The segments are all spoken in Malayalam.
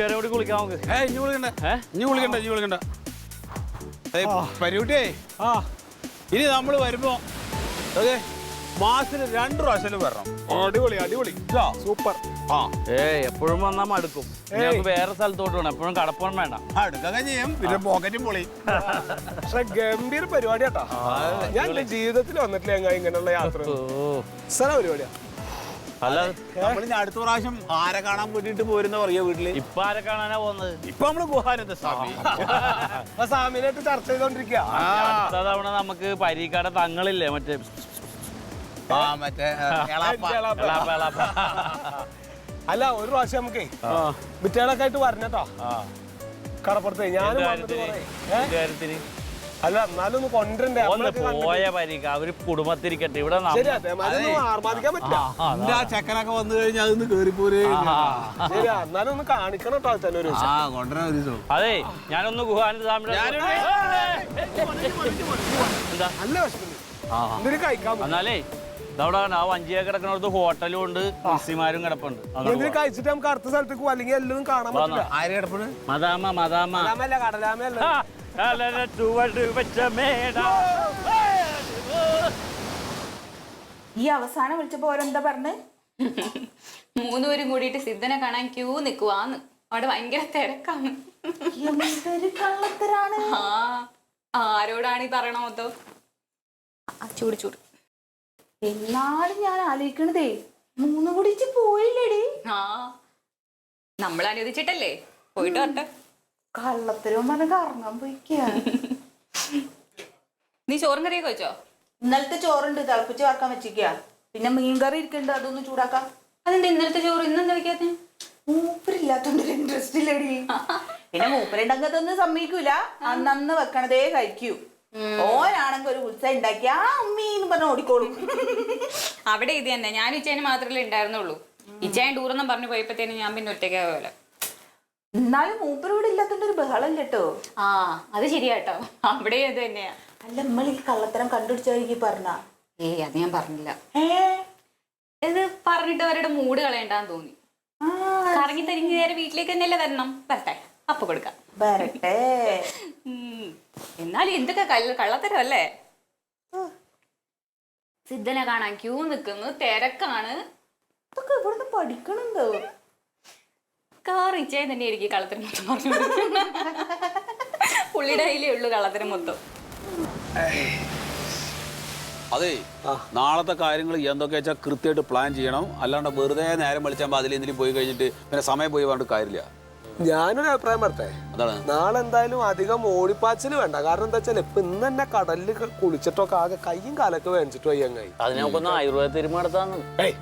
കുറച്ചേരം കൂടി കുളിക്കാം നമുക്ക് ഏ ഇനി വിളിക്കണ്ട ഏ? ഇനി വിളിക്കണ്ട ഇനി വിളിക്കണ്ട ഏയ് പരികുട്ടിയേ ആ. ഇനി നമ്മൾ വരുമ്പോ അതെ മാസത്തിൽ രണ്ട് പ്രാവശ്യം വരണം. അടിപൊളി അടിപൊളി. സൂപ്പർ. ആ. ഏ എപ്പോഴും വന്നാ മടുക്കും. ഇനി നമുക്ക് വേറെ സ്ഥലത്തോട്ട് പോകണം എപ്പോഴും കടപ്പണം വേണ്ട. അടുക്കൊക്കെ ചെയ്യും പിന്നെ പോക്കറ്റും പൊളി. പക്ഷെ ഗംഭീര പരിപാടിയാട്ടാ. ഞാൻ എന്റെ ജീവിതത്തിൽ വന്നിട്ടില്ല ഞങ്ങൾ ഇങ്ങനെയുള്ള യാത്ര ഓ. സ്ഥല പരിപാടിയാ അല്ല നമ്മൾ ഇനി അടുത്ത പ്രാവശ്യം ആരെ കാണാൻ വേണ്ടിട്ട് പോരുന്ന പറയാ വീട്ടിൽ? ഇപ്പൊ ആരെ കാണാനാ പോകുന്നത്? ഇപ്പൊ നമ്മൾ ഗുഹാനന്ദ സ്വാമി. അപ്പൊ സാമിനായിട്ട് ചർച്ച ചെയ്തോണ്ടിരിക്കുക അടുത്ത തവണ നമുക്ക് പരീക്കാടെ തങ്ങളില്ലേ മറ്റേ ആ മറ്റേ ഏ, എളാപ്പ. എളാപ്പ, എളാപ്പ. അല്ല ഒരു പ്രാവശ്യം നമുക്കേ വിറ്റേളൊക്കെ ആയിട്ട് വരണട്ടോ ആ. കടപ്പുറത്ത് ഞാൻ ഞാനും അല്ല എന്നാലും ഒന്ന് കൊണ്ടുവരണ്ടേ ഒന്ന് പോയ പരിക്ക് അവർ കുടുംബത്തിരിക്കട്ടെ ഇവിടെ നമ്മ- ശരി അതെ അതൊന്നും ആർമാദിക്കാൻ പറ്റില്ല എന്റെ ആ ചെക്കനൊക്കെ വന്നു കഴിഞ്ഞാൽ അതൊന്ന് കേറിപ്പോരേ ആ. ശരി എന്നാലും ഒന്ന് കാണിക്കണം കേട്ടോ തന്നെ ഒരു ആ കൊണ്ടുവരാൻ ഒരു ദിവസം അതെ ഞാനൊന്ന് ഗുഹാനന്ദ സ്വാമിയുടെ എന്താ നല്ല വിഷമം ആ എന്തിനു കഴിക്കാൻ പറ്റും എന്നാലേ ഇതവിടെ ആ വഞ്ചിയെ കിടക്കുന്നിടത്ത് ഹോട്ടലും ഉണ്ട് മിസ്സിമാരും കിടപ്പുണ്ട് അങ്ങോട്ട് എന്തിനു പോവാം. കഴിച്ചിട്ട് നമുക്ക് അടുത്ത സ്ഥലത്തേക്ക് അല്ലെങ്കിൽ എല്ലാം കാണാൻ പറ്റില്ല ആര് കിടപ്പണ് മദാമ മദാമ കടലാമല്ല കടലാമല്ല ആ, ഈ അവസാനം വിളിച്ചപ്പോ ഓരെന്താ പറഞ്ഞ്? മൂന്നുപേരും കൂടിയിട്ട് സിദ്ധനെ കാണാൻ ക്യൂ നിക്കുവാന്ന്. അവിടെ ഭയങ്കര തിരക്കാണ്. എന്തൊരു കള്ളത്തരാണ്. ആ ആരോടാണ് ഈ പറയണ മൊത്തം? ആ, ചൂട് ചൂട്. എന്നാലും ഞാൻ ആലോചിക്കണതേ മൂന്ന് കുടിച്ച് പോയില്ലേടി. ആ നമ്മൾ അനുവദിച്ചിട്ടല്ലേ? പോയിട്ട് വരട്ടെ. കള്ളത്തരവും പറഞ്ഞ കറങ്ങാൻ പോയിക്കാ. നീ ചോറും കറിയൊക്കെ വെച്ചോ ഇന്നലത്തെ ചോറുണ്ട് തിളപ്പിച്ച് വറക്കാൻ വെച്ചിരിക്ക പിന്നെ മീൻകറി ഇരിക്കണ്ട അതൊന്ന് ചൂടാക്കാം. അതെന്താ ഇന്നലത്തെ ചോറ്? ഇന്നെന്താ വെക്കാത്ത? മൂപ്പരില്ലാത്തോണ്ടൊരു ഇൻട്രസ്റ്റ് ഇല്ലടി. പിന്നെ മൂപ്പരുണ്ടെങ്കിൽ അതൊന്നും സമ്മതിക്കൂല. അന്നന്ന് വെക്കണതേ കഴിക്കൂ. ഓനാണെങ്കിൽ ഒരു ഉത്സവം ഉണ്ടാക്കി ആ അമ്മീന്ന് പറഞ്ഞ ഓടിക്കോളും. അവിടെ ഇത് തന്നെ. ഞാൻ ഇച്ചേന് മാത്രമല്ലേ ഉണ്ടായിരുന്നുള്ളൂ ഇച്ചേൻ ടൂറെന്നും പറഞ്ഞു പോയപ്പോഴത്തേനും ഞാൻ പിന്നെ ഒറ്റയ്ക്കാ പോലെ എന്നാലും മൂപ്പർ ഇവിടെ ഇല്ലാത്തോണ്ട് ഒരു ബഹളം കേട്ടോ ആ അത് ശരിയാട്ടോ. അവിടെ അത് തന്നെയാ. അല്ല നമ്മൾ ഈ കള്ളത്തരം കണ്ടുപിടിച്ചായിരിക്കും പറഞ്ഞ? ഏയ് അത് ഞാൻ പറഞ്ഞില്ല. ഏ? ഇത് പറഞ്ഞിട്ട് അവരുടെ മൂഡ് കളയണ്ടാന്ന് തോന്നി. കറങ്ങി തരിങ്ങി നേരെ വീട്ടിലേക്ക് തന്നെയല്ലേ വരണം? വരട്ടെ അപ്പൊ കൊടുക്കാം. വരട്ടെ. എന്നാലും എന്തൊക്കെ കള്ള കള്ളത്തരം അല്ലേ? സിദ്ധനെ കാണാൻ ക്യൂ നിൽക്കുന്നു തിരക്കാണ്. ഇതൊക്കെ ഇവിടുന്ന് പഠിക്കണുണ്ടോ? കാർ ഇച്ചേ തന്നെ ആയിരിക്കും കള്ളത്തിന് മൊത്തം. പറഞ്ഞു പുള്ളിയുടെ കയ്യിലേ ഉള്ളൂ കള്ളത്തിന് മൊത്തം. അതെ നാളത്തെ കാര്യങ്ങൾ എന്തൊക്കെ വെച്ചാൽ കൃത്യമായിട്ട് പ്ലാൻ ചെയ്യണം. അല്ലാണ്ട് വെറുതെ നേരം വിളിച്ചാൽ അതിൽ എന്തെങ്കിലും പോയി കഴിഞ്ഞിട്ട് പിന്നെ സമയം പോയി വേണ്ട കാര്യമില്ല. ഞാനൊരു അഭിപ്രായം പറട്ടെ അതാണ്. നാളെ എന്തായാലും അധികം ഓടിപ്പാച്ചിൽ വേണ്ട. കാരണം എന്താ വെച്ചാൽ ഇപ്പൊ ഇന്ന് തന്നെ കടലിൽ കുളിച്ചിട്ടൊക്കെ ആകെ കയ്യും കാലൊക്കെ വേണിച്ചിട്ട് വയ്യങ്ങായി അതിനൊക്കെ ഒന്ന് ആയുർവേദ തിരുമടത്താന്ന് ഏയ്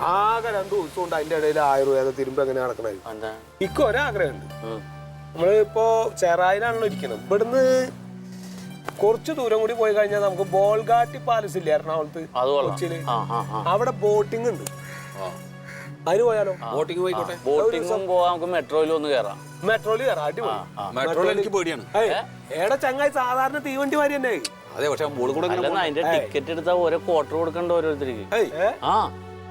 ആകെ രണ്ടു ദിവസം കൊണ്ട് അതിന്റെ ഇടയിൽ ആയുർവേദ തിരുമ്പ് എങ്ങനെ നടക്കണത്. എനിക്ക് ഇക്ക് ഒരാഗ്രഹമുണ്ട്. നമ്മൾ ഇപ്പോ ചെറായിലാണല്ലോ ഇരിക്കുന്നത് ഇവിടുന്ന് കുറച്ച് ദൂരം കൂടി പോയി കഴിഞ്ഞാൽ നമുക്ക് ബോൾഗാട്ടി പാലസ് ഇല്ലേ എറണാകുളത്ത്? അത് കൊച്ചിയിൽ. ആ ആ ആ. അവിടെ ബോട്ടിംഗ് ഉണ്ട്. അതിന് പോയാലോ? ബോട്ടിംഗ് പോയിക്കോട്ടെ. ബോട്ടിംഗും പോവാം. നമുക്ക് മെട്രോയിലും ഒന്ന് കയറാം മെട്രോയിൽ കയറാം അടിപൊളി. മെട്രോയിൽ എനിക്ക് പേടിയാണ്. ഏടാ ചങ്ങായി സാധാരണ തീവണ്ടി മാതിരി തന്നെ. അതെ പക്ഷെ അതിന്റെ ടിക്കറ്റ് എടുത്താൽ ഓരോ ക്വാർട്ടർ കൊടുക്കണ്ട ഓരോരുത്തർക്ക്? ആ.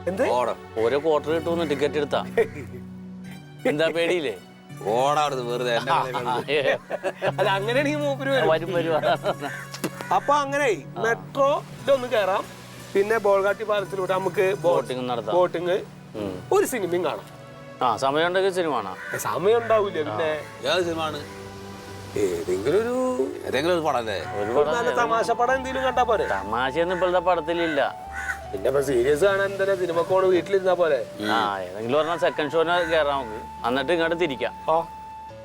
എന്ത്? ഓടാ. ഓരോ ക്വാർട്ടർ കിട്ടുമെന്ന് ടിക്കറ്റ് എടുത്താ. എന്താ പേടിയില്ലേ? ഓടാ അവിടുന്ന് വെറുതെ. അല്ല അങ്ങനെയാണെങ്കിൽ മൂപ്പര് വരും. വരും വരും. അപ്പൊ അങ്ങനെ മെട്രോ മെട്രോയിലൊന്ന് കയറാം പിന്നെ ബോൾഗാട്ടി പാലത്തിലൂടെ നമുക്ക് ബോട്ടിംഗ് നടത്താം. ബോട്ടിങ് ഒരു സിനിമയും കാണാം. ആ സമയം ഉണ്ടെങ്കിൽ സിനിമ കാണാം. സമയം ഉണ്ടാവില്ല പിന്നെ. ഏത് സിനിമയാണ്? ഏതെങ്കിലും ഒരു ഏതെങ്കിലും ഒരു പടം അല്ലേ തമാശ പടം എന്തെങ്കിലും കണ്ടാ പോരെ. തമാശയൊന്നും ഇപ്പോഴത്തെ പടത്തിലില്ല. പിന്നെ ഇപ്പൊ സീരിയസ് കാണാൻ സിനിമ സിനിമക്കോണ് വീട്ടിലിരുന്നാ പോലെ. ആ ഏതെങ്കിലും പറഞ്ഞാൽ സെക്കൻഡ് ഷോന് കയറാം നമുക്ക്. എന്നിട്ട് ഇങ്ങോട്ട് തിരിക്കാം. ആ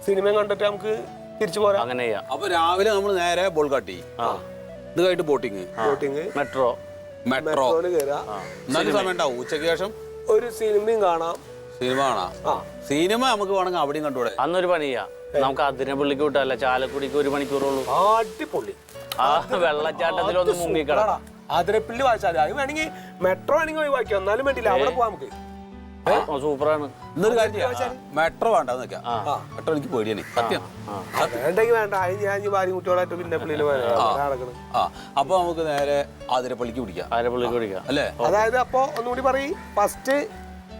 സിനിമയും കണ്ടിട്ട് നമുക്ക് തിരിച്ചു പോരാം. അങ്ങനെ ചെയ്യാം. അപ്പൊ രാവിലെ നമ്മൾ നേരെ ബോൾഗാട്ടി ഇത് കഴിഞ്ഞിട്ട് ബോട്ടിങ് ബോട്ടിങ് മെട്രോ മെട്രോ മെട്രോയിൽ കയറാം എന്നാലും സമയം ഉണ്ടാവും. ഉച്ചയ്ക്ക് ശേഷം ഒരു സിനിമയും കാണാം. സിനിമ കാണാം. ആ. സിനിമ നമുക്ക് വേണമെങ്കിൽ അവിടെയും കണ്ടുകൂടെ. അന്നൊരു പണി ചെയ്യാം. നമുക്ക് അതിരപ്പള്ളിക്ക് വിട്ടല്ല ചാലക്കുടിക്ക് ഒരു മണിക്കൂറുള്ളൂ. ആ, അടിപൊളി ആ വെള്ളച്ചാട്ടത്തിലൊന്ന് മുങ്ങിക്കിടക്കാം അതിരപ്പിള്ളി വായിച്ചാൽ അത് വേണമെങ്കിൽ മെട്രോ വേണമെങ്കിൽ ഒഴിവാക്കി എന്നാലും വേണ്ടില്ല അവിടെ പോവാം നമുക്ക്. സൂപ്പറാണ്. ഇന്നൊരു കാര്യം. മെട്രോ വേണ്ട നിൽക്കാം മെട്രോ എനിക്ക് പേടിയാണ്. സത്യം. വേണ്ടെങ്കിൽ വേണ്ട. ഞാൻ ഭാര്യ കുട്ടികളായിട്ട് പിന്നെ പള്ളിയിൽ ആ അപ്പൊ നമുക്ക് നേരെ ആതിരപ്പള്ളിക്ക് പിടിക്കാം. ആതിരപ്പള്ളിക്ക് പിടിക്കാം. അല്ലേ? അതായത് അപ്പൊ ഒന്നുകൂടി പറയും. ഫസ്റ്റ്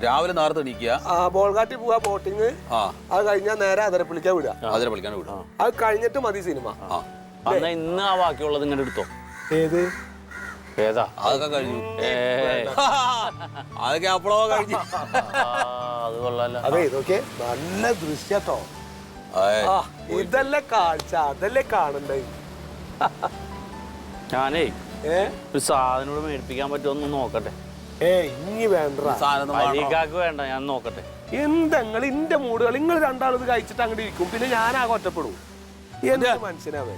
രാവിലെ നേരത്തെ എണീക്കുക. ആ ബോൾഗാട്ടി പോവാ ബോട്ടിങ് ആ. അത് കഴിഞ്ഞാൽ നേരെ അതിരപ്പള്ളിക്കാ വിടുക. അതിനെ വിടുക. വിടും അത് കഴിഞ്ഞിട്ട് മതി സിനിമ. ഇന്ന് ആ ബാക്കിയുള്ളത് ഇങ്ങനെ എടുത്തോ. ഏത്? ഏതാ? അതൊക്കെ കഴിഞ്ഞു. ഏയ്. അതൊക്കെ അപ്പോഴോ കഴിഞ്ഞു. അത് കൊള്ളാല്ല അതെ ഇതൊക്കെ നല്ല ദൃശ്യട്ടോ. ഇതല്ലേ കാഴ്ച അതല്ലേ കാണണ്ടേ? ഞാനേ ഒരു സാധനം കൂടെ മേടിപ്പിക്കാൻ പറ്റുമോ നോക്കട്ടെ. ഏ ഇനി വേണ്ട? അരിക്കാക്ക് ഞാൻ നോക്കട്ടെ. എന്തെങ്ങൾ ഇന്റെ മൂടുകൾ നിങ്ങൾ രണ്ടാളും കഴിച്ചിട്ട് അങ്ങോട്ട് ഇരിക്കും. പിന്നെ ഞാൻ ആകെ ഒറ്റപ്പെടും എന്റെ മനുഷ്യനാവേ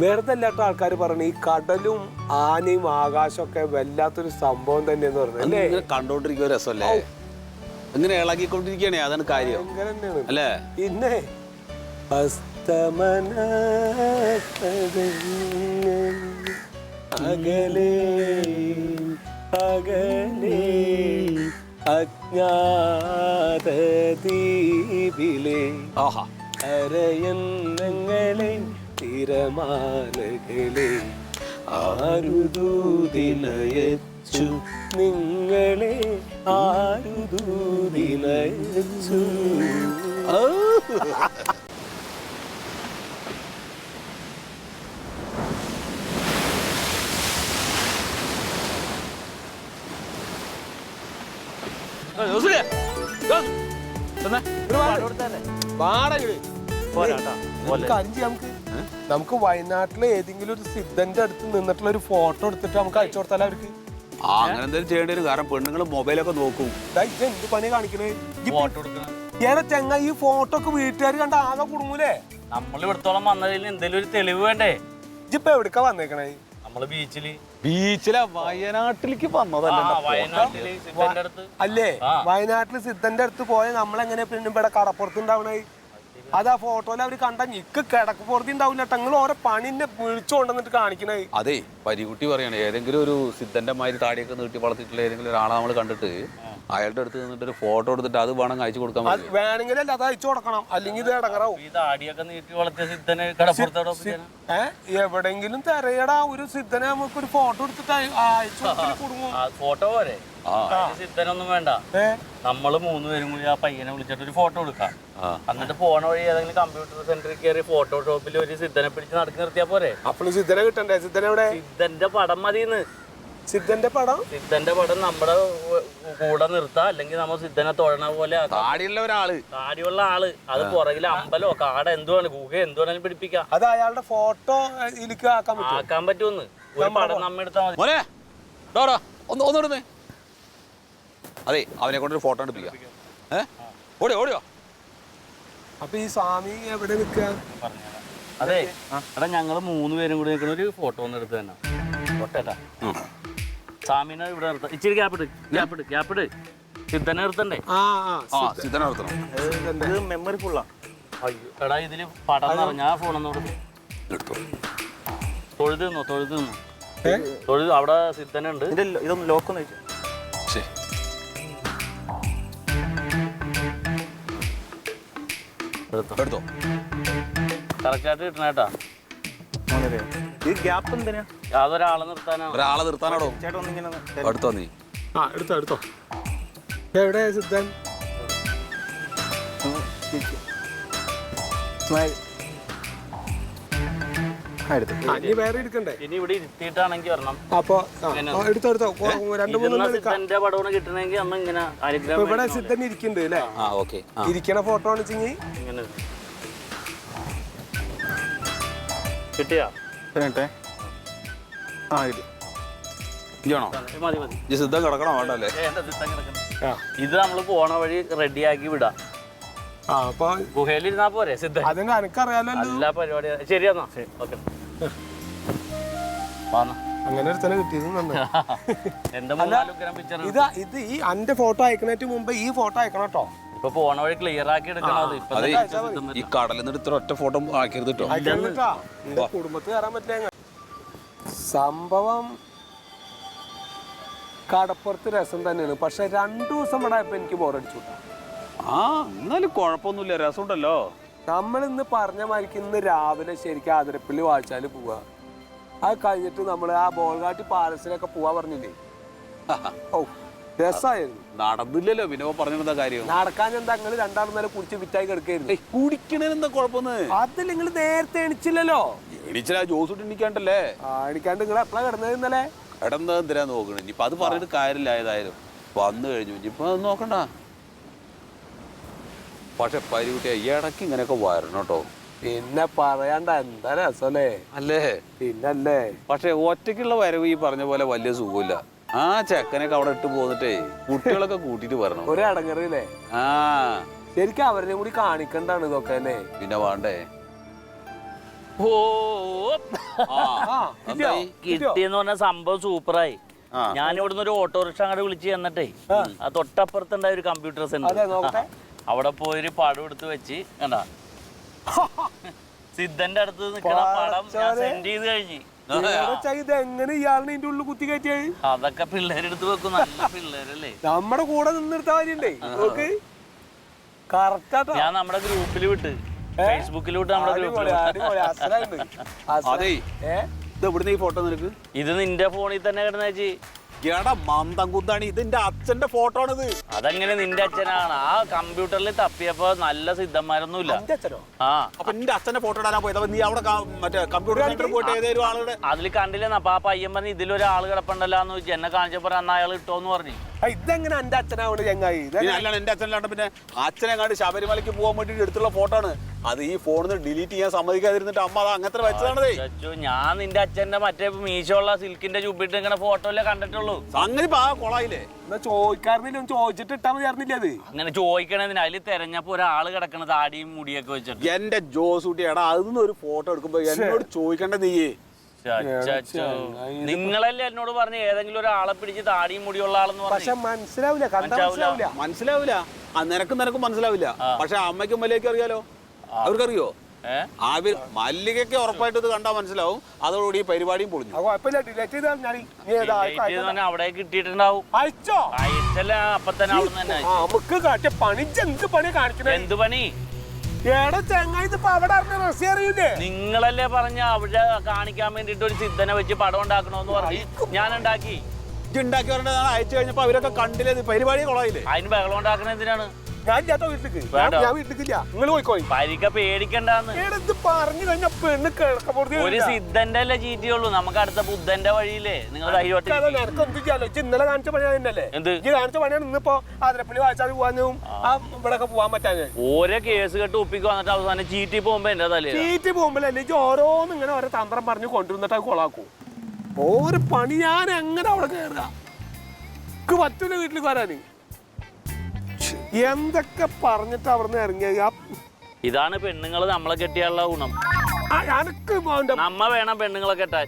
വെറുതെ അല്ലാത്ത ആൾക്കാർ പറഞ്ഞു ഈ കടലും ആനയും ആകാശം ഒക്കെ വല്ലാത്തൊരു സംഭവം തന്നെയെന്ന് പറഞ്ഞു അല്ലേ? കണ്ടോണ്ടിരിക്കുക രസമല്ലേ? ഇങ്ങനെ ഇളകിക്കൊണ്ടിരിക്കണേ അതാണ് കാര്യം. അല്ലേ? പിന്നെ? അസ്തമന അകലേ അകലേ അജ്ഞാത ദീപിലെ ആഹാ. അരയന്നങ്ങളെ തിരമാലകളെ ആരുദൂതിനയച്ചു. നിങ്ങളെ ആരുദൂതിനയച്ചു. നമുക്ക് അഞ്ച് നമുക്ക് നമുക്ക് വയനാട്ടിലെ ഏതെങ്കിലും ഒരു സിദ്ധന്റെ അടുത്ത് നിന്നിട്ടുള്ള ഒരു ഫോട്ടോ എടുത്തിട്ട് നമുക്ക് അയച്ചു കൊടുത്താലോ അവർക്ക്? ആ അങ്ങനെ എന്തെങ്കിലും ചെയ്യേണ്ടി വരും. കാരണം പെണ്ണുങ്ങൾ മൊബൈലൊക്കെ നോക്കും. ദാ ഇത് എന്ത് പണി കാണിക്കണേ? ഫോട്ടോ എടുക്കണം. ചെങ്ങ ഈ ഫോട്ടോ ഒക്കെ വീട്ടുകാർ കണ്ട ആകെ കുടുങ്ങൂലേ? നമ്മൾ ഇവിടത്തോളം വന്നതിൽ എന്തെങ്കിലും ഒരു തെളിവ് വേണ്ടേ? ഇജിപ്പോ എവിടക്കാ വന്നേക്കണേ? നമ്മൾ ബീച്ചിൽ ബീച്ചിലെ വയനാട്ടിലേക്ക് ആ, വയനാട്ടിൽ സിദ്ധന്റെ അടുത്ത്. അല്ലേ? ആ. വയനാട്ടിൽ സിദ്ധന്റെ അടുത്ത് പോയ നമ്മളെങ്ങനെ പിന്നെ ഇവിടെ കടപ്പുറത്ത് ഉണ്ടാവണേ? അത് ആ ഫോട്ടോയിൽ അവർ കണ്ട നിക്ക് കിടക്കപ്പുറത്ത് ഉണ്ടാവില്ല നിങ്ങൾ ഓരോ പണിനെ വിളിച്ചു കൊണ്ടുവന്നിട്ട് കാണിക്കണേ അതെ പരികുട്ടി പറയാണ് ഏതെങ്കിലും ഒരു സിദ്ധന്റെ മാതിരി താടിയൊക്കെ നീട്ടി വളർത്തിയിട്ടുള്ള ഏതെങ്കിലും ഒരാളെ നമ്മൾ കണ്ടിട്ട് അയാളുടെ അടുത്ത് നിന്നിട്ട് ഒരു ഫോട്ടോ എടുത്തിട്ട് അത് വേണം അയച്ചു കൊടുക്കാൻ അത് വേണമെങ്കിൽ അല്ല അത് അയച്ചു കൊടുക്കണം. അല്ലെങ്കിൽ ഇത് ഇടങ്ങറാവും ഈ താടിയൊക്കെ നീട്ടി വളർത്തിയ സിദ്ധനെ കടപ്പുറത്തോടെ എവിടെങ്കിലും തിരയടാ. ഒരു സിദ്ധനെ നമുക്ക് ഒരു ഫോട്ടോ എടുത്തിട്ട് അയ- അയച്ചു കൊടുത്തിട്ട് കുടുങ്ങും ഫോട്ടോ പോരെ. ആ. സിദ്ധനൊന്നും വേണ്ട. നമ്മൾ മൂന്ന് പേരും കൂടി ആ പയ്യനെ വിളിച്ചിട്ട് ഒരു ഫോട്ടോ എടുക്കാം. ആ. എന്നിട്ട് പോണ വഴി ഏതെങ്കിലും കമ്പ്യൂട്ടർ സെന്ററിൽ കയറി ഫോട്ടോഷോപ്പിൽ ഒരു സിദ്ധനെ പിടിച്ച് നടക്കി നിർത്തിയാ പോരെ. അപ്പോൾ സിദ്ധനെ കിട്ടണ്ടേ? സിദ്ധനെ എവിടെ സിദ്ധന്റെ പടം മതിന്ന്. സിദ്ധന്റെ പടം? സിദ്ധന്റെ പടം നമ്മുടെ കൂടെ നിർത്താ. അല്ലെങ്കിൽ നമ്മൾ സിദ്ധനെ തൊഴണ പോലെ. താടിയുള്ള ഒരാൾ താടിയുള്ള ആൾ. അത് പുറകിൽ അമ്പലോ കാട എന്തുവാണ്? ഗുഹ എന്തുവാണെങ്കിലും പിടിപ്പിക്കാം? അത് അയാളുടെ ഫോട്ടോ എനിക്ക് ആക്കാൻ പറ്റും ആക്കാൻ പറ്റുമെന്ന്. ഒരു പടം നമ്മ എടുത്താ മതി. ഒന്ന് ഒന്നിടുന്നേ അതെ അവനെ കൊണ്ടൊരു ഫോട്ടോ എടുപ്പിക്കാം. ഓടിയോ ഓടിയോ? അപ്പൊ ഈ സ്വാമി എവിടെ നിൽക്കുക. അതെ എടാ ഞങ്ങൾ മൂന്ന് പേരും കൂടി നിൽക്കുന്ന ഒരു ഫോട്ടോ ഒന്ന് എടുത്ത് തന്നെ ഫോട്ടോട്ടാ സാമിനെ ഇവിടെ നിർത്താം ഇച്ചിരി ഗ്യാപ്പിട് ഗ്യാപ്പിട് ഗ്യാപ്പിട് സിദ്ധനെ നിർത്തണ്ടേ? ആ സിദ്ധനെ നടത്തണം ഇത് മെമ്മറി ഫുള്ളാ അയ്യോ എടാ ഇതിൽ പടം നിറഞ്ഞ ആ ഫോണൊന്നും എടുത്തോ. തൊഴുത് നിന്നോ തൊഴുത് നിന്നോ തൊഴുത് അവിടെ സിദ്ധനുണ്ട് ഇതൊന്ന് ലോക്കൊന്ന് വെച്ചു ശരി. എടുത്തോ. കറക്റ്റായിട്ട് കിട്ടണേട്ടാ ഈ ഗ്യാപ്പ് എന്തിനാ? അതൊരാളെ നിർത്താനാ. ഒരാളെ നിർത്താനാടോ? ചേട്ടാ ഒന്നിങ്ങനെ അടുത്തോ നീ. ആ എടുത്തോ എടുത്തോ. എവിടെ സിദ്ധൻ? ആ എടുത്തു. ആ, നീ വേറെ എടുക്കണ്ടേ? ഇനി ഇവിടെ ഇരുത്തിയിട്ടാണെങ്കിൽ വരണം. അപ്പൊ ആ, ആ, എടുത്തോ എടുത്തോ. കൊ- രണ്ട് മൂന്ന് എടുക്കാം. സിദ്ധന്റെ പടമാണ് കിട്ടണമെങ്കിൽ അന്ന് ഇങ്ങനെ ഇപ്പൊ അനുഗ്രഹം ഇവിടെ. സിദ്ധൻ ഇരിക്കുന്നുണ്ട് അല്ലേ? ആ ഓക്കെ. ആ. ഇരിക്കണ ഫോട്ടോ ആണ് വെച്ചെങ്കിൽ ഇങ്ങനെ. കിട്ടിയാ? കേട്ടെ ആ ഇത്. ഇതാണോ ഏ, മതി മതി. ഈ സിദ്ധം കിടക്കണോ? വേണ്ടല്ലേ ആ. ഇത് നമ്മൾ പോണ വഴി റെഡിയാക്കി വിടാം. ആ അപ്പൊ ഗുഹയിൽ ഇരുന്നാ പോരെ സിദ്ധൻ? അതിന് എനിക്കറിയാലോ എല്ലാ പരിപാടി. ശരിയാന്നാ ഓക്കെ. വാന്നാ അങ്ങനെ ഒരു തന്നെ കിട്ടിയത് നന്നായി. ഇത് ഇത് ഈ അന്റെ ഫോട്ടോ അയക്കണേറ്റ് മുമ്പ് ഈ ഫോട്ടോ അയക്കണം കേട്ടോ ഇപ്പൊ പോണ വഴി ക്ലിയർ ആക്കി എടുക്കണത് അതെ. ഈ കടലിൽ നിന്ന് ഇത്ര ഒറ്റ ഫോട്ടോ ആക്കരുത് കേട്ടോ കുടുംബത്തിൽ കയറാൻ പറ്റില്ല സംഭവം കടപ്പുറത്ത് രസം തന്നെയാണ്. പക്ഷെ രണ്ടു ദിവസം ഇവിടെ ആയപ്പോ എനിക്ക് ബോറടിച്ചു കേട്ടോ. ആ എന്നാലും കുഴപ്പമൊന്നുമില്ല. രസമുണ്ടല്ലോ. നമ്മൾ ഇന്ന് പറഞ്ഞ മാതിരിക്ക് ഇന്ന് രാവിലെ ശരിക്കും ആതിരപ്പള്ളി വായിച്ചാൽ പോവുക അത് കഴിഞ്ഞിട്ട് നമ്മൾ ആ ബോൾഗാട്ടി പാലസിലൊക്കെ പോവാ പറഞ്ഞില്ലേ? ഓ രസമായിരുന്നു നടന്നില്ലല്ലോ. വിനോ പറഞ്ഞിരുന്ന കാര്യം. നടക്കാൻ എന്താ നിങ്ങൾ രണ്ടാമത് നേരം കുടിച്ച് വിറ്റായി കിടക്കായിരുന്നു. കുടിക്കണെന്താ കുഴപ്പമൊന്ന്? അതിൽ നിങ്ങൾ നേരത്തെ എണിച്ചില്ലല്ലോ. എണിച്ചില്ല ജോസ് ഇട്ട് എണീക്കാണ്ടല്ലേ? ആ എണിക്കാണ്ട് നിങ്ങൾ എപ്പോഴാ കിടന്നത് ഇന്നലെ? കിടന്നത് എന്തിനാ നോക്കണേ? ഇനിയിപ്പൊ അത് പറഞ്ഞിട്ട് കാര്യമില്ല ഏതായാലും. വന്നു കഴിഞ്ഞു. ഇനിയിപ്പൊ അത് നോക്കണ്ട. പക്ഷെ പരികുട്ടിയ ഇടയ്ക്ക് ഇങ്ങനെയൊക്കെ വരണം കേട്ടോ. പിന്നെ പറയാണ്ട എന്താ രസല്ലേ അല്ലേ? പിന്നല്ലേ? പക്ഷെ ഒറ്റയ്ക്കുള്ള വരവ് ഈ പറഞ്ഞ പോലെ വലിയ സുഖമില്ല. ആ ചെക്കനൊക്കെ അവിടെ ഇട്ട് പോന്നിട്ടേ കുട്ടികളൊക്കെ കൂട്ടിട്ട് വരണം. ഒരു അടങ്ങറില്ലേ ആ. ശരിക്കും അവരെ കൂടി കാണിക്കണ്ടാണ് ഇതൊക്കെ തന്നെ. പിന്നെ വേണ്ടേ? ഓ ആ ആ കിട്ടിയോ? എന്തായി? കിട്ടിയെന്ന് പറഞ്ഞ സംഭവം സൂപ്പറായി. ആ. ഞാൻ ഇവിടുന്ന് ഒരു ഓട്ടോറിക്ഷ അങ്ങോട്ട് വിളിച്ച് ചെന്നിട്ടേ ആ. തൊട്ടപ്പുറത്തുണ്ടായ ഒരു കമ്പ്യൂട്ടർ അതെ സെന്റർ നോക്കട്ടെ അവിടെ പോയൊരു പടം എടുത്ത് വെച്ച് കണ്ടാ? സിദ്ധന്റെ അടുത്ത് നിൽക്കുന്ന പടം ഞാൻ പടച്ചോനെ. സെൻഡ് ചെയ്ത് കഴിഞ്ഞ്. ഇത് എങ്ങനെ ഇയാളിനെ ഇതിന്റെ ഉള്ളിൽ കുത്തി കയറ്റിയായി അതൊക്കെ പിള്ളേരെടുത്ത് വെക്കും നല്ല പിള്ളേരല്ലേ? നമ്മുടെ കൂടെ നിന്നെടുത്ത കാര്യണ്ടേ നോക്ക്. കറക്റ്റ് ഞാൻ നമ്മുടെ ഗ്രൂപ്പിൽ വിട്ട് ഫേസ്ബുക്കിൽ വിട്ട് നമ്മുടെ ഗ്രൂപ്പിൽ അതെ. ഇത് എവിടുന്ന ഈ ഫോട്ടോ നിനക്ക്? ഇത് നിന്റെ ഫോണിൽ തന്നെ കിടന്ന ചേച്ചി. എടാ മന്ദം കുന്താണ്. ഇതിന്റെ അച്ഛന്റെ ഫോട്ടോ ആണിത്. അതെങ്ങനെ നിന്റെ അച്ഛനാണ്. ആ കമ്പ്യൂട്ടറിൽ തപ്പിയപ്പോ നല്ല സിദ്ധന്മാരൊന്നുമില്ല. നിന്റെ അച്ഛനോ? ആ. അപ്പൊ നിന്റെ അച്ഛന്റെ ഫോട്ടോ ഇടാനാ പോയത്. അപ്പൊ നീ അവിടെ ക- മറ്റേ കമ്പ്യൂട്ടർ സെന്ററിൽ പോയിട്ട് ഏതെങ്കിലും ആളുടെ അതിൽ കണ്ടില്ലെന്ന് അപ്പൊ ആ പയ്യൻ പറഞ്ഞു ഇതിലൊരാൾ കിടപ്പുണ്ടല്ലോ എന്ന് ചോദിച്ചു എന്നെ കാണിച്ചപ്പോ അന്ന് അയാൾ ഇട്ടോന്ന് പറഞ്ഞു. ആ, ഇതെങ്ങനെ എന്റെ അച്ഛനാവണ് ചങ്ങായി? നീ ഇതെങ്ങനെ അല്ലാണ്ട് എന്റെ അച്ഛനല്ലാണ്ട് പിന്നെ അച്ഛനെ കണ്ട് ശബരിമലയ്ക്ക് പോകാൻ വേണ്ടി എടുത്തുള്ള ഫോട്ടോ ആണ്. അത് ഈ ഫോണിൽ നിന്ന് ഡിലീറ്റ് ചെയ്യാൻ സമ്മതിക്കാതിരുന്നിട്ട് അമ്മ അത് അങ്ങനത്തെ വെച്ചതാണതേ. ചച്ചു, ഞാൻ നിന്റെ അച്ഛന്റെ മറ്റേ മീശോള്ള സിൽക്കിന്റെ ചുബിട്ട് ഇങ്ങനെ അല്ലേ കണ്ടിട്ടുള്ളൂ. അങ്ങനെ ഇപ്പൊ ആ കൊളായില്ലേ എന്നാ ചോദിക്കാറില്ല ചോദിച്ചിട്ട് ഇട്ടാ അത്? അങ്ങനെ ചോദിക്കണതിന് അതിൽ തെരഞ്ഞപ്പോ ഒരാൾ കിടക്കണ താടിയും മുടിയൊക്കെ വെച്ചിട്ട്. എന്റെ ജോസൂട്ടി എടാ അതിന്ന് ഒരു ഫോട്ടോ എടുക്കുമ്പോ എന്നോട് ചോദിക്കണ്ട നീയേ. നിങ്ങളല്ലേ എന്നോട് പറഞ്ഞു ഏതെങ്കിലും ഒരാളെ പിടിച്ച് താടിയും മുടിയുള്ള ആളെന്ന് പക്ഷെ പറഞ്ഞു മനസ്സിലാവില്ല. മനസ്സിലാവില്ല. മനസ്സിലാവില്ല. നിനക്കും നിനക്കും മനസ്സിലാവില്ല. പക്ഷെ അമ്മയ്ക്കും അമ്മയിലേക്ക് അറിയാലോ. അവർക്കറിയോ? ഏ? അവർ മല്ലികയ്ക്ക് ഉറപ്പായിട്ട് ഇത് കണ്ടാൽ മനസ്സിലാവും. അതോടുകൂടി ഈ പരിപാടിയും പൊളിഞ്ഞു. അവിടെ കിട്ടിയിട്ടുണ്ടാവും. അയച്ചല്ല അപ്പൊ തന്നെ അവിടെ തന്നെ ആ നമുക്ക് കാട്ടിയ പണി എന്ത് പണി കാണിക്കണേ? എന്ത് പണി? നിങ്ങളല്ലേ പറഞ്ഞ അവിടെ കാണിക്കാൻ വേണ്ടിട്ട് ഒരു സിദ്ധനെ വെച്ച് പടം ഉണ്ടാക്കണോന്ന് പറഞ്ഞു ഞാൻ ഉണ്ടാക്കി. ഇത് ഉണ്ടാക്കി പറഞ്ഞ അയച്ചു കഴിഞ്ഞപ്പോ അവരൊക്കെ കണ്ടില്ലേ പരിപാടി കൊളായില്ലേ? അതിന് ബഹളം ഉണ്ടാക്കണ എന്തിനാണ്? ഞാൻ ഇല്ലാത്ത വീട്ടിലേക്ക് വേണ്ട. ഞാൻ വീട്ടിലേക്കില്ല. നിങ്ങൾ പോയിക്കോയി പരിക്ക പേടിക്കണ്ടാന്ന്. ഏടാ പറഞ്ഞു പെണ്ണ് ഒരു സിദ്ധന്റെ അല്ലേ ചീറ്റിയുള്ളൂ. നമുക്ക് അടുത്ത ബുദ്ധന്റെ വഴിയില്ലേ. നിങ്ങൾ ധൈര്യമായിട്ട് ഇരിക്ക്. നിനക്ക് എന്ത് ചെയ്യാലോ ഇജ്ജ് ഇന്നലെ കാണിച്ച പണി തന്നെയല്ലേ എന്ത്? ഇജ്ജ് കാണിച്ച പണിയാണ് ഇന്നിപ്പോ ആതിരപ്പള്ളി വായിച്ചാൽ പോവാനും ആ. പോവാൻ പറ്റാഞ്ഞ്. ഓരോ കേസ് കെട്ട് ഒപ്പിക്ക് വന്നിട്ട് അവസാനം ചീറ്റി പോകുമ്പോ എന്റെ തലേ സീറ്റ് പോകുമ്പോഴല്ലേ ഇജ്ജ് ഓരോന്നും ഇങ്ങനെ ഓരോ തന്ത്രം പറഞ്ഞ് കൊണ്ടുവന്നിട്ട് അത് കൊളാക്കും. ഓരോ പണി ഞാൻ എങ്ങനെ അവിടെ കയറുക എനിക്ക് പറ്റൂല വീട്ടിൽ വരാന്. എന്തൊക്കെ പറഞ്ഞിട്ട് അവിടുന്ന് ഇറങ്ങിയ ഇതാണ് പെണ്ണുങ്ങൾ നമ്മളെ കെട്ടിയുള്ള ഗുണം. നമ്മ വേണം പെണ്ണുങ്ങളെ കെട്ടാൻ.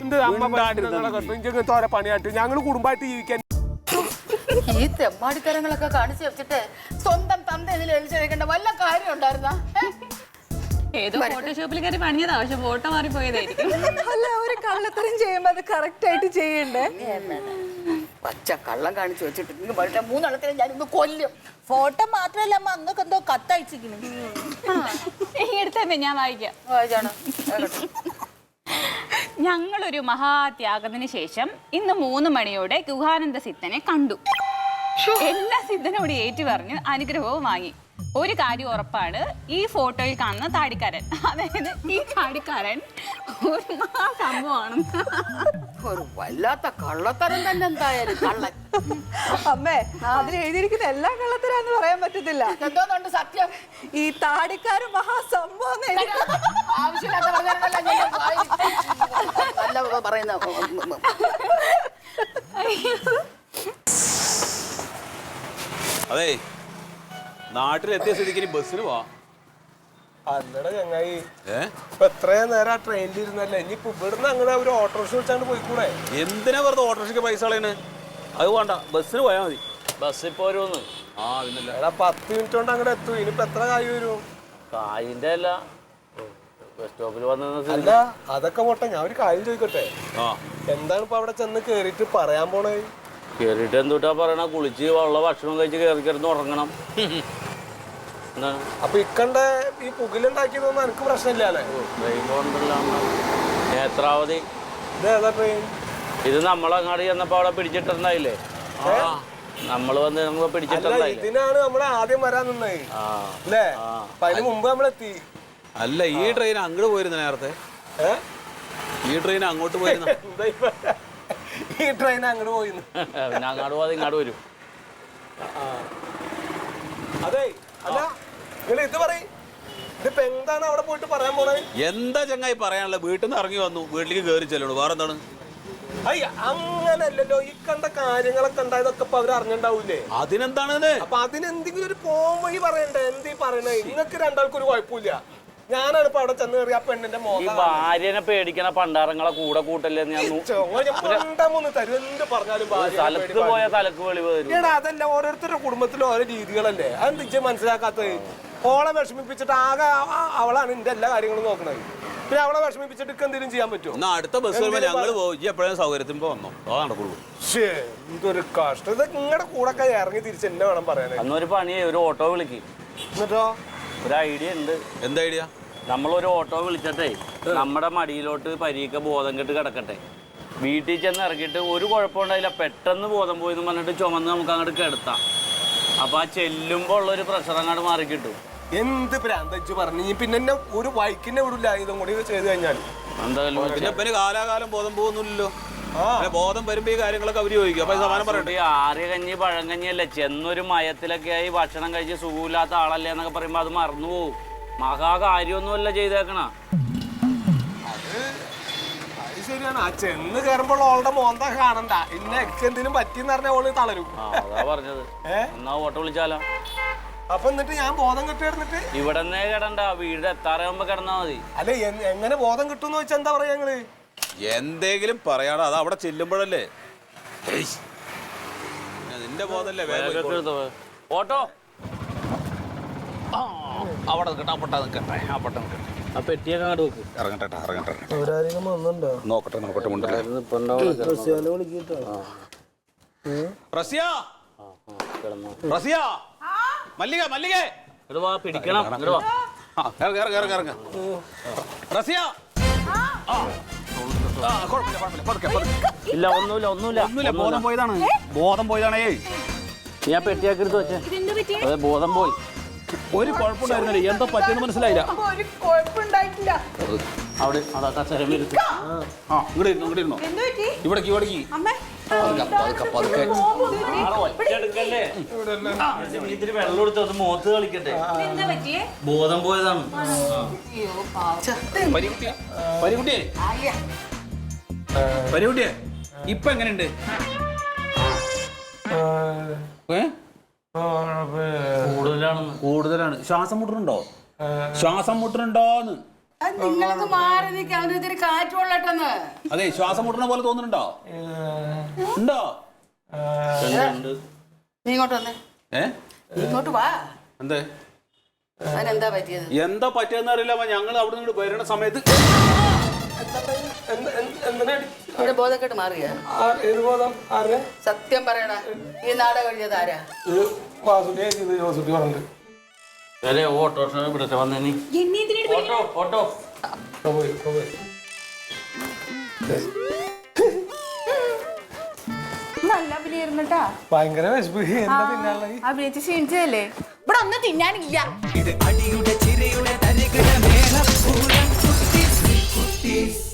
പണിയായിട്ട്. ഞങ്ങൾ കുടുംബമായിട്ട് ജീവിക്കാൻ ഈ തെമ്മാടിത്തരങ്ങളൊക്കെ കാണിച്ചു വെച്ചിട്ട് സ്വന്തം തന്ത ഇതിൽ എഴുതിച്ചേക്കേണ്ട വല്ല കാര്യം ഉണ്ടായിരുന്ന? ഏതോ ഫോട്ടോഷോപ്പിൽ കയറി പണിയതാ. പക്ഷെ ഫോട്ടോ മാറിപ്പോയതായിരിക്കും. അല്ല ഒരു കള്ളത്തരം ചെയ്യുമ്പോ അത് കറക്റ്റ് ആയിട്ട് ചെയ്യണ്ടേ? പച്ച കള്ളം കാണിച്ചു വെച്ചിട്ട് വളരെ മൂന്നെണ്ണത്തിനെ ഞാൻ ഇന്ന് കൊല്ലും. ഫോട്ടോ മാത്രല്ല അമ്മ അങ്ങക്ക് എന്തോ കത്തയച്ചിരിക്കുന്നു. ഞാൻ വായിക്കാം. വായിച്ചാണ് ഞങ്ങളൊരു മഹാത്യാഗത്തിന് ശേഷം ഇന്ന് മൂന്ന് മണിയോടെ ഗുഹാനന്ദ സിദ്ധനെ കണ്ടു. എല്ലാ സിദ്ധനോട് ഏറ്റു പറഞ്ഞ് അനുഗ്രഹവും വാങ്ങി. ഒരു കാര്യം ഉറപ്പാണ് ഈ ഫോട്ടോയിൽ കാണുന്ന താടിക്കാരൻ. അതായത് ഈ താടിക്കാരൻ ഒരു സംഭവമാണ്. ഒരു വല്ലാത്ത കള്ളത്തരം തന്നെ എന്തായാലും കള്ളൻ. അമ്മേ അതിൽ എഴുതിയിരിക്കുന്ന എല്ലാ കള്ളത്തരാന്ന് പറയാൻ പറ്റത്തില്ല. എന്തോന്നുണ്ട് സത്യം? ഈ താടിക്കാരും മഹാസംഭവം ആവശ്യമില്ലാത്ത നല്ല പറയുന്ന അതെ നാട്ടിലെത്തിയ സ്ഥിതിക്ക് ഇനി ബസ്സിന് പോവാ. അല്ലട ചങ്ങായി. ഇപ്പൊ എത്രയും നേരം ആ ട്രെയിനിൽ ഇരുന്നല്ലേ? ഇനിയിപ്പോ ഇവിടുന്ന് അങ്ങനെ ഒരു ഓട്ടോറിക്ഷ വിളിച്ചാണ്ട് പോയിക്കൂടെ? എന്തിനാ വെറുതെ ഓട്ടോറിക്ഷയ്ക്ക് പൈസ കളയണ്? അത് വേണ്ട ബസ്സിന് പോയാൽ മതി. ബസ് ഇപ്പൊ വരുമെന്ന് ആ പിന്നല്ല എടാ പത്ത് മിനിറ്റ് കൊണ്ട് അങ്ങോട്ട് എത്തും. ഇനിയിപ്പോ എത്ര കായ് വരും? കായിന്റെ അല്ല. ബസ് സ്റ്റോപ്പിൽ വന്ന അല്ല അതൊക്കെ പോട്ടെ. ഞാൻ ഒരു കാര്യം ചോദിക്കട്ടെ? ആ. എന്താണ് ഇപ്പൊ അവിടെ ചെന്ന് കേറിയിട്ട് പറയാൻ പോണേ കേറിയിട്ട് എന്തുട്ടാ പറയണ? കുളിച്ച് ഉള്ള ഭക്ഷണം കഴിച്ച് കയറി കിടന്ന് ഉറങ്ങണം. അപ്പൊ ഇക്കണ്ട ഈ പുകിലുണ്ടാക്കിയതൊന്നും എനിക്ക് പ്രശ്നമില്ല അല്ലേ? നേത്രാവതി. ഇത് ഏതാ ട്രെയിൻ ഇത് നമ്മളങ്ങാട് ചെന്നപ്പോ അവിടെ പിടിച്ചിട്ടുണ്ടായില്ലേ? ആ നമ്മൾ വന്ന് നമ്മൾ പിടിച്ചിട്ടുണ്ടായി ഇതിനാണ് നമ്മൾ ആദ്യം വരാൻ നിന്നത്. അല്ലേ? അതിന് മുമ്പ് നമ്മളെത്തി. അല്ല ഈ ട്രെയിൻ അങ്ങോട്ട് പോയിരുന്നു നേരത്തെ? ഈ ട്രെയിൻ അങ്ങോട്ട് പോയിരുന്നു? ഈ ട്രെയിൻ അങ്ങോട്ട് പോയിരുന്നു പിന്നെ അങ്ങോട്ട് പോകാതെ ഇങ്ങോട്ട് വരും. അതെ അല്ല നിങ്ങൾ ഇത് പറയും. ഇതിപ്പോ എന്താണ് അവിടെ പോയിട്ട് പറയാൻ പോണത് എന്താ ചങ്ങായി പറയാനുള്ള വീട്ടിൽ നിന്ന് ഇറങ്ങി വന്നു. വീട്ടിലേക്ക് കയറി ചെല്ലണു. വേറെ എന്താണ് അയ്യ അങ്ങനല്ലല്ലോ. ഈ കണ്ട കാര്യങ്ങളൊക്കെ ഉണ്ടായതൊക്കെ ഇപ്പൊ അവർ അറിഞ്ഞിണ്ടാവൂലേ അതിനെന്താണ് അപ്പൊ അതിനെന്തെങ്കിലും ഒരു പോംവഴി പറയണ്ടേ? എന്തീ പറയണേ? നിങ്ങൾക്ക് രണ്ടാൾക്കും ഒരു കുഴപ്പമില്ല. ഞാനാണ് ഇപ്പൊ അവിടെ ചെന്ന് കയറി ആ പെണ്ണിന്റെ ഈ മോഹം. ഭാര്യനെ പേടിക്കണ പണ്ടാരങ്ങളെ കൂടെ കൂട്ടല്ലെന്ന് ഞാൻ നൂ- മൂന്ന് തരും. എന്ത് പറഞ്ഞാലും ഭാര്യനെ സ്ഥലത്ത് പേടി പോയ തലക്ക് വെളിവ് വരും. എടാ അതല്ല ഓരോരുത്തരുടെ കുടുംബത്തിലും ഓരോ രീതികളല്ലേ? അത് നിജം മനസ്സിലാക്കാത്തത്? ഓളെ വിഷമിപ്പിച്ചിട്ട് ആകെ അവളാണ് എന്റെ എല്ലാ കാര്യങ്ങളും നോക്കുന്നത് പിന്നെ അവളെ വിഷമിപ്പിച്ചിട്ട് എന്തെങ്കിലും ചെയ്യാൻ പറ്റുമോ അടുത്ത ബസ് വരുമ്പോ ഞങ്ങൾ എപ്പോഴും സൗകര്യത്തിന് വന്നോ? അതാ നടക്കുള്ളൂ. എന്തൊരു കഷ്ടം. ഇത് നിങ്ങളുടെ കൂടെ ഒക്കെ ഇറങ്ങി തിരിച്ച് എന്നെ വേണം പറയാനേ അന്നൊരു പണി ഒരു ഓട്ടോ വിളിക്ക്. എന്നിട്ടോ? ഒരു ഐഡിയ ഉണ്ട്. എന്ത് ഐഡിയ? നമ്മളൊരു ഓട്ടോ വിളിച്ചിട്ടേ നമ്മുടെ മടിയിലോട്ട് പരീക്ക ബോധം കെട്ട് കിടക്കട്ടെ. വീട്ടിൽ ചെന്ന് ഇറങ്ങിയിട്ട് ഒരു കുഴപ്പമുണ്ടായില്ല പെട്ടെന്ന് ബോധം പോയി എന്ന് പറഞ്ഞിട്ട് ചുമന്ന് നമുക്ക് അങ്ങോട്ട് കിടത്താം. അപ്പൊ ആ ചെല്ലുമ്പോൾ ഉള്ളൊരു പ്രഷർ അങ്ങോട്ട് മാറി കിട്ടും എന്ത് പ്രാന്തച്ച് പറഞ്ഞു? നീ പിന്നെ എന്നെ ഒരു വൈക്കിന്റെ വിടില്ല ഇതും കൂടി ചെയ്ത് കഴിഞ്ഞാൽ പിന്നെ കാലാകാലം ബോധം പോകുന്നില്ലല്ലോ. അല്ല, ബോധം വരുമ്പോ ഈ കാര്യങ്ങളൊക്കെ അവർ ചോദിക്കും. അപ്പൊ ഈ സമാനം പറയട്ടെ. ആര്യ കഞ്ഞി പഴങ്കഞ്ഞി അല്ലേ ചെന്നൊരു മയത്തിലൊക്കെ ആയി ഭക്ഷണം കഴിച്ച് സുഖമില്ലാത്ത ആളല്ലേ എന്നൊക്കെ പറയുമ്പോ അത് മറന്നു പോകും മഹാ കാര്യമൊന്നുമല്ല ചെയ്തേക്കണ. അത് ശരിയാണ്. ആ ചെന്ന് കയറുമ്പോൾ ഓളുടെ മോന്ത കാണണ്ട. ഇന്ന എനിക്ക് എന്തെങ്കിലും പറ്റിയെന്ന് പറഞ്ഞാൽ ഓൾ തളരും. അതാ പറഞ്ഞത്. ഏ? എന്നാ ഓട്ടോ വിളിച്ചാലോ? അപ്പൊ എന്നിട്ട് ഞാൻ ബോധം കെട്ടി ഇവിടെ ഇവിടെന്നേ കിടണ്ട വീട് എത്താറാകുമ്പോ കിടന്നാ മതി. അല്ല എങ്ങനെ ബോധം കിട്ടും വെച്ചാ എന്താ പറയാ ഞങ്ങൾ എന്തെങ്കിലും പറയാടാ അത് അവിടെ ചെല്ലുമ്പോഴല്ലേ. നിന്റെ ബോധല്ലേ. ഓട്ടോ. ആ, അവിടെ നിൽക്കട്ടെ അപ്പട്ട നിൽക്കട്ടെ അപ്പട്ട നിൽക്കട്ടെ. ആ പെട്ടിയൊക്കെ അങ്ങോട്ട് വെക്ക്. ഇറങ്ങട്ടെ നോക്കട്ടെ നോക്കട്ടെ മുണ്ടല്ലേ? റസിയ. റസിയ. മല്ലിക മല്ലിക. ഇങ്ങട് വാ പിടിക്കണം. ഇങ്ങട് വാ. ആ, ഇറങ്ങ്, ഇറങ്ങ്, ഇറങ്ങ്, ഇറങ്ങ്. റസിയ. ആ. ആ, കുഴപ്പമില്ല, കുഴപ്പമില്ല, പതുക്കെ, പതുക്കെ. ഇല്ല ഒന്നുമില്ല ഒന്നുമില്ല. ഒന്നുമില്ല ബോധം പോയതാണ്. ബോധം പോയതാണേ ഞാൻ പെട്ടിയാക്കി എടുത്ത് വെച്ചേ. അതെ ബോധം പോയി. ഒരു കുഴപ്പമുണ്ടായിരുന്നില്ല. എന്താ പറ്റിയെന്ന് മനസ്സിലായില്ല. ഒരു കുഴപ്പമുണ്ടായിട്ടില്ല. അവിടെ അതാ കസേര വരുത്ത് ആ ഇരുന്നു ഇരുന്നു. എന്ത് പറ്റി? ഇവിടേക്ക് ഇവിടേക്ക്. അമ്മേ. പതുക്കെ പതുക്കെ വെള്ളം എടുത്ത് അത് മുഖത്ത് കളിക്കട്ടെ. എന്താ പറ്റിയേ? ബോധം പോയതാണ്. പരികുട്ടിയെ പരികുട്ടിയെ. പരികുട്ടിയെ ഇപ്പൊ എങ്ങനെയുണ്ട്? ഏ? കൂടുതലാണെന്ന്. കൂടുതലാണ്. ശ്വാസം മുട്ടുന്നുണ്ടോ ശ്വാസം മുട്ടുന്നുണ്ടോന്ന് നിങ്ങൾക്ക് മാറി നിൽക്കുക അവന് ഇത്തിരി കാറ്റ് കൊള്ളട്ടെന്ന്. അതെ ശ്വാസം മുട്ടണ പോലെ തോന്നുന്നുണ്ടോ? ഉണ്ടോ? ഉണ്ട്. നീ ഇങ്ങോട്ട് വന്നേ. ഏ? ഇങ്ങോട്ട് വാ. എന്തേ? എന്താ പറ്റിയത്? എന്താ പറ്റിയെന്ന് അറിയില്ല ഞങ്ങൾ അവിടെ നിന്ന് വരുന്ന സമയത്ത് ബോധക്കെട്ട് മാറിയ. സത്യം പറയണ ഈ നാടകം എഴുതിയത് ആരാ? ഓട്ടോറിക്ഷ ഓട്ടോ ഓട്ടോ നല്ല അഭിനയായിരുന്നു കേട്ടാ ഭയങ്കര അഭിനയിച്ച് ക്ഷീണിച്ചതല്ലേ ഇവിടെ ഒന്നും തിന്നാനില്ല. ഇത് അടിയുടെ ചിരയുടെ peace.